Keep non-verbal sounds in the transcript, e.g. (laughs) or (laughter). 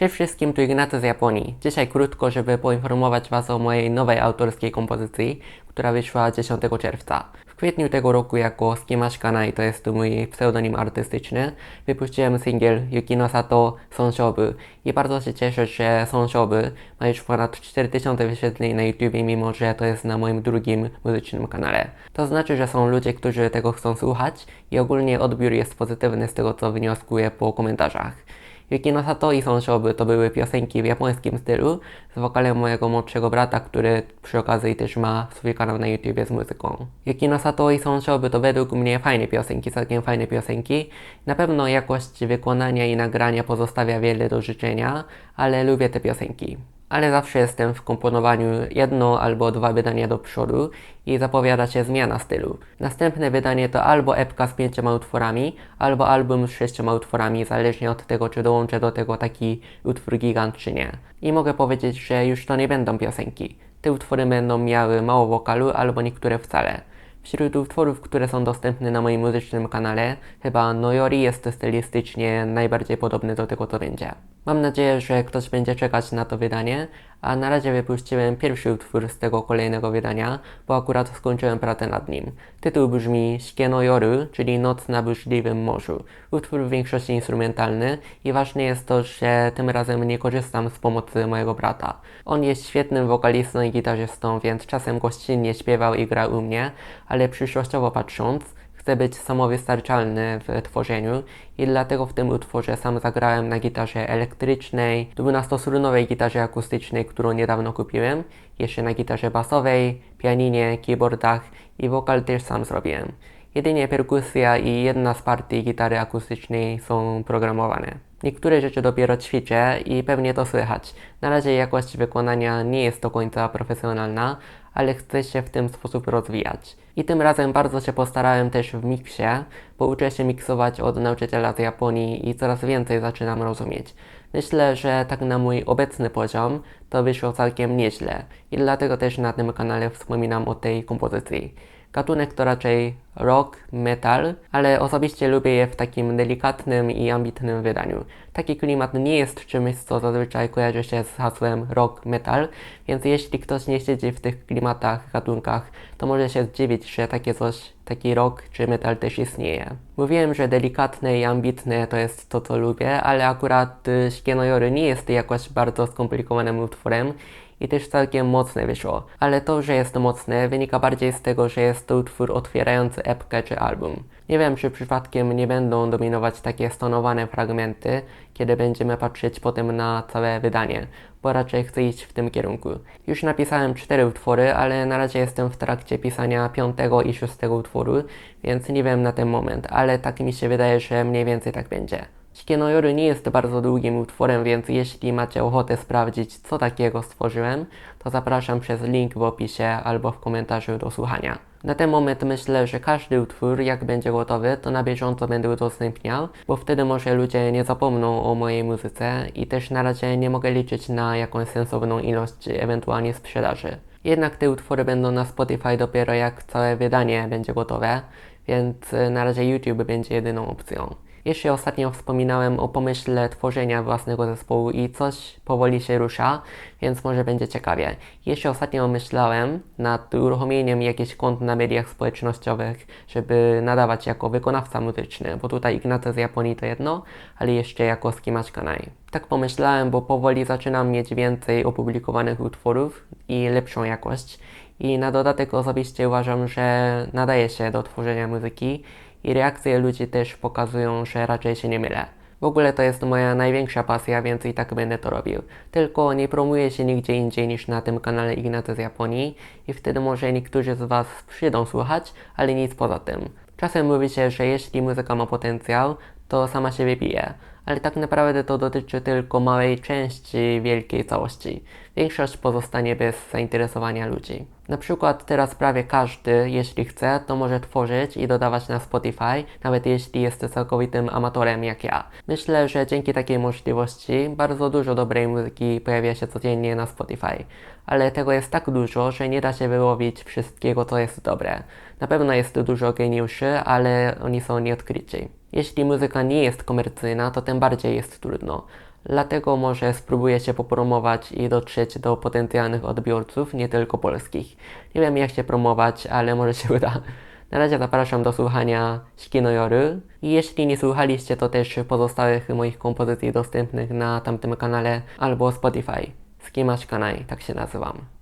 Cześć wszystkim, tu Ignacy z Japonii. Dzisiaj krótko, żeby poinformować Was o mojej nowej autorskiej kompozycji, która wyszła 10 czerwca. W kwietniu tego roku jako Skimash Kanai, to jest mój pseudonim artystyczny, wypuściłem singiel Yukino Sato Sonshobu i bardzo się cieszę, że Sonshobu ma już ponad 4000 wyświetleń na YouTube, mimo że to jest na moim drugim muzycznym kanale. To znaczy, że są ludzie, którzy tego chcą słuchać i ogólnie odbiór jest pozytywny z tego, co wnioskuję po komentarzach. Yukino Sato i Sonshobu to były piosenki w japońskim stylu z wokalem mojego młodszego brata, który przy okazji też ma swój kanał na YouTubie z muzyką. Yukino Sato i Sonshobu to według mnie fajne piosenki, całkiem fajne piosenki. Na pewno jakość wykonania i nagrania pozostawia wiele do życzenia, ale lubię te piosenki ale zawsze jestem w komponowaniu jedno albo dwa wydania do przodu i zapowiada się zmiana stylu. Następne wydanie to albo epka z pięcioma utworami, albo album z sześcioma utworami, zależnie od tego, czy dołączę do tego taki utwór gigant, czy nie. I mogę powiedzieć, że już to nie będą piosenki. Te utwory będą miały mało wokalu, albo niektóre wcale. Wśród utworów, które są dostępne na moim muzycznym kanale, chyba Noyori jest stylistycznie najbardziej podobny do tego, co będzie. Mam nadzieję, że ktoś będzie czekać na to wydanie, a na razie wypuściłem pierwszy utwór z tego kolejnego wydania, bo akurat skończyłem pracę nad nim. Tytuł brzmi Shikieno Yoru, czyli Noc na burzliwym morzu. Utwór w większości instrumentalny i ważne jest to, że tym razem nie korzystam z pomocy mojego brata. On jest świetnym wokalistą i gitarzystą, więc czasem gościnnie śpiewał i grał u mnie, ale przyszłościowo patrząc, chcę być samowystarczalny w tworzeniu i dlatego w tym utworze sam zagrałem na gitarze elektrycznej, 12-strunowej gitarze akustycznej, którą niedawno kupiłem, jeszcze na gitarze basowej, pianinie, keyboardach i wokal też sam zrobiłem. Jedynie perkusja i jedna z partii gitary akustycznej są programowane. Niektóre rzeczy dopiero ćwiczę i pewnie to słychać. Na razie jakość wykonania nie jest do końca profesjonalna, ale chcę się w ten sposób rozwijać. I tym razem bardzo się postarałem też w miksie, bo uczę się miksować od nauczyciela z Japonii i coraz więcej zaczynam rozumieć. Myślę, że tak na mój obecny poziom to wyszło całkiem nieźle i dlatego też na tym kanale wspominam o tej kompozycji. Gatunek to raczej rock, metal, ale osobiście lubię je w takim delikatnym i ambitnym wydaniu. Taki klimat nie jest czymś, co zazwyczaj kojarzy się z hasłem rock, metal, więc jeśli ktoś nie siedzi w tych klimatach, gatunkach, to może się zdziwić, że takie coś, taki rock czy metal też istnieje. Mówiłem, że delikatne i ambitne to jest to, co lubię, ale akurat y, Shikienoyory nie jest jakoś bardzo skomplikowanym utworem i też całkiem mocne wyszło. Ale to, że jest mocne, wynika bardziej z tego, że jest to utwór otwierający epkę czy album. Nie wiem, czy przypadkiem nie będą dominować takie stonowane fragmenty, kiedy będziemy patrzeć potem na całe wydanie, bo raczej chcę iść w tym kierunku. Już napisałem cztery utwory, ale na razie jestem w trakcie pisania piątego i szóstego utworu, więc nie wiem na ten moment, ale tak mi się wydaje, że mniej więcej tak będzie. Shikienoyoru nie jest bardzo długim utworem, więc jeśli macie ochotę sprawdzić, co takiego stworzyłem, to zapraszam przez link w opisie albo w komentarzu do słuchania. Na ten moment myślę, że każdy utwór, jak będzie gotowy, to na bieżąco będę udostępniał, bo wtedy może ludzie nie zapomną o mojej muzyce i też na razie nie mogę liczyć na jakąś sensowną ilość ewentualnie sprzedaży. Jednak te utwory będą na Spotify dopiero jak całe wydanie będzie gotowe, więc na razie YouTube będzie jedyną opcją. Jeszcze ostatnio wspominałem o pomyśle tworzenia własnego zespołu i coś powoli się rusza, więc może będzie ciekawie. Jeszcze ostatnio myślałem nad uruchomieniem jakichś kont na mediach społecznościowych, żeby nadawać jako wykonawca muzyczny, bo tutaj Ignacy z Japonii to jedno, ale jeszcze jako Skimash Kanai. Tak pomyślałem, bo powoli zaczynam mieć więcej opublikowanych utworów i lepszą jakość. I na dodatek osobiście uważam, że nadaje się do tworzenia muzyki i reakcje ludzi też pokazują, że raczej się nie mylę. W ogóle to jest moja największa pasja, więc i tak będę to robił. Tylko nie promuję się nigdzie indziej niż na tym kanale Ignacy z Japonii i wtedy może niektórzy z Was przyjdą słuchać, ale nic poza tym. Czasem mówi się, że jeśli muzyka ma potencjał, to sama się wypije, ale tak naprawdę to dotyczy tylko małej części wielkiej całości. Większość pozostanie bez zainteresowania ludzi. Na przykład teraz prawie każdy, jeśli chce, to może tworzyć i dodawać na Spotify, nawet jeśli jest całkowitym amatorem jak ja. Myślę, że dzięki takiej możliwości bardzo dużo dobrej muzyki pojawia się codziennie na Spotify, ale tego jest tak dużo, że nie da się wyłowić wszystkiego, co jest dobre. Na pewno jest dużo geniuszy, ale oni są nieodkryci. Jeśli muzyka nie jest komercyjna, to tym bardziej jest trudno. Dlatego może spróbuję się popromować i dotrzeć do potencjalnych odbiorców, nie tylko polskich. Nie wiem jak się promować, ale może się (laughs) uda. Na razie zapraszam do słuchania Shikinoyoru i jeśli nie słuchaliście, to też pozostałych moich kompozycji dostępnych na tamtym kanale albo Spotify. Skimash Kanai, tak się nazywam.